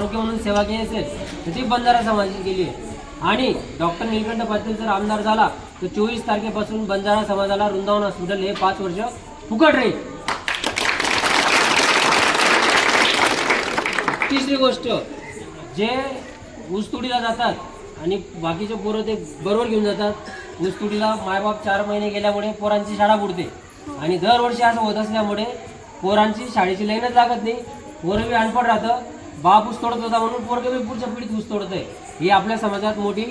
आरोग्य म्हणून सेवा केली असेल तर ती बंजारा समाजाची केली आहे. आणि डॉक्टर निलकंठ पाटील जर आमदार झाला तर चोवीस तारखेपासून बंजारा समाजाला वृंदावन हॉस्पिटल हे पाच वर्ष फुकट राहील. तिसरी गोष्ट जे ऊसतुडीला जातात आणि बाकीचे पोरं ते बरोबर घेऊन जातात ऊसतुडीला मायबाप चार महिने गेल्यामुळे पोरांची शाळा बुडते. आणि दरवर्षी असं होत असल्यामुळे पोरांची शाळेची लाईनच लागत नाही. पोरं बी अनपड राहतं. बाप ऊस तोडत होता म्हणून पोरग बी पुढच्या पिढीत ऊस तोडत आहे. ही आपल्या समाजात मोठी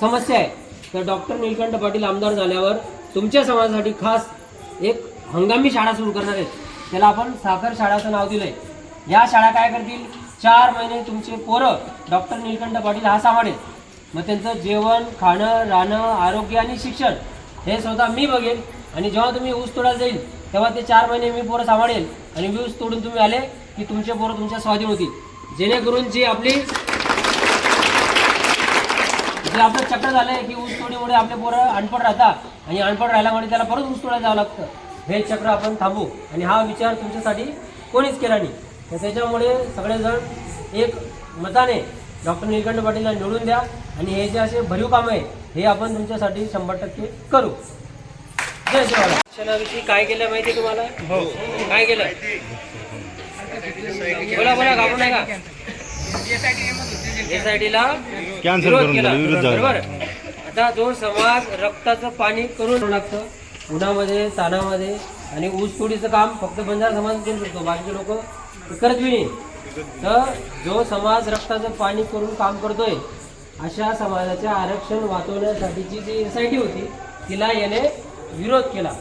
समस्या आहे. तर डॉक्टर निलकंठ पाटील आमदार झाल्यावर तुमच्या समाजासाठी खास एक हंगामी शाळा सुरू करणार आहेत. त्याला आपण साखर शाळाचं नाव दिलंय. या शाळा काय करतील? चार महिने तुमचे पोरं डॉक्टर निलकंठ पाटील हा सांभाळेल. मग त्यांचं जेवण खाणं राहणं आरोग्य आणि शिक्षण हे स्वतः मी बघेल. आणि जेव्हा तुम्ही ऊस तोडायला जाईल तेव्हा ते चार महिने मी पोरं सांभाळेल. आणि मी ऊस तोडून तुम्ही आले की तुमचे पोरं तुमच्या स्वाधीन होतील. जेणेकरून जी आपली जे आपलं चक्र झालंय की ऊस तोडीमुळे आपले पोरं अनपड राहतात आणि अनपड राहिल्यामुळे त्याला परत ऊस तोडायला जावं लागतं. हे चक्र आपण थांबू आणि हा विचार तुमच्यासाठी कोणीच केला नाही. तर त्याच्यामुळे सगळेजण एक मताने डॉक्टर निलकंठ पाटीलला निवडून द्या आणि हे जे असे भरीव काम आहे हे आपण तुमच्यासाठी शंभर टक्के करू. जय शिवाला शिक्षणाविषयी काय केलं माहिती आहे तुम्हाला? हो. काय केलं? बोला बोला घाबरू नका. एसआयटीला Cancel विरोध करून केला. दिला, विरोध झाला. बरोबर. आता जो समाज रक्ताचं पाणी करून लागतं. उन्हामध्ये तानामध्ये आणि ऊस तोडीचं काम फक्त बंजारा समाज करू शकतो बाकीचे लोक करत बी नाही तर जो समाज रक्ताचं पाणी करून काम करतोय अशा समाजाच्या आरक्षण वाचवण्यासाठीची जी एस आय टी होती तिला याने विरोध केला.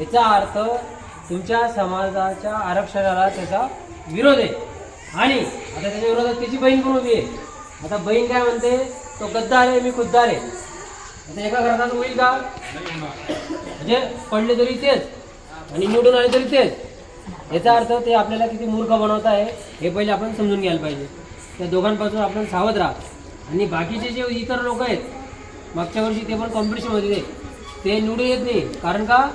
याचा अर्थ तुमच्या समाजाच्या आरक्षणाला त्याचा विरोध आहे. आणि आता त्याच्या विरोधात त्याची बहीण पण उभी आहे. आता बहीण काय म्हणते? तो गद्दार आहे मी खुद्दार आहे. आता एका घरात होईल का म्हणजे पडले तरी तेच. आणि निवडून आले तरी तेच. याचा अर्थ ते आपल्याला किती मूर्ख बनवत आहे हे पहिले आपण समजून घ्यायला पाहिजे. त्या दोघांपासून आपण सावध राहा. आणि बाकीचे जे इतर लोक आहेत मागच्या वर्षी ते पण कॉम्पिटिशनमध्ये होते. ते निवडून येत नाही. कारण का?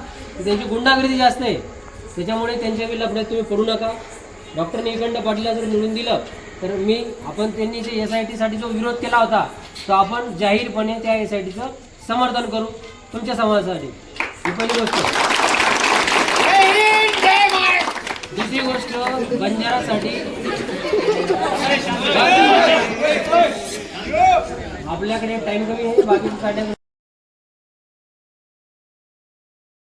त्यांची गुंडागिरी जास्त आहे. त्याच्यामुळे त्यांच्या बी तुम्ही पडू नका. डॉक्टर एकंड पाटीलला जर निवडून दिलं तर मी आपण त्यांनी जे एस आय टीसाठी जो विरोध केला होता तो आपण जाहीरपणे त्या एस आय टीचं समर्थन करू तुमच्या समाजासाठी ही पहिली गोष्ट. दुसरी गोष्ट बंजारासाठी आपल्याकडे टाइम कमी आहे बाकी